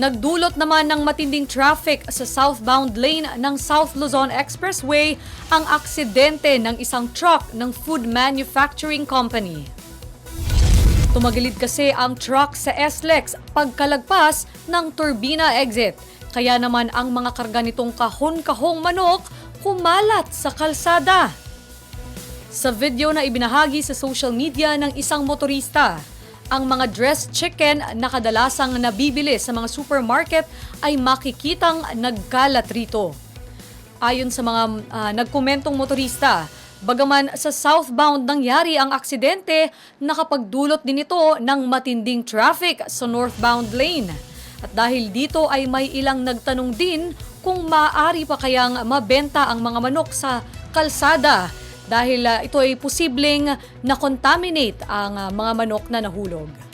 Nagdulot naman ng matinding traffic sa southbound lane ng South Luzon Expressway ang aksidente ng isang truck ng food manufacturing company. Tumagilid kasi ang truck sa SLEX pagkalagpas ng turbina exit. Kaya naman ang mga karga nitong kahon-kahong manok kumalat sa kalsada. Sa video na ibinahagi sa social media ng isang motorista, ang mga dressed chicken na kadalasang nabibili sa mga supermarket ay makikitang nagkalat rito. Ayon sa mga ah, nagkomentong motorista, bagaman sa southbound nangyari ang aksidente, nakapagdulot din ito ng matinding traffic sa northbound lane. At dahil dito ay may ilang nagtanong din kung maaari pa kayang mabenta ang mga manok sa kalsada dahil ah, ito ay posibleng na-contaminate ang ah, mga manok na nahulog.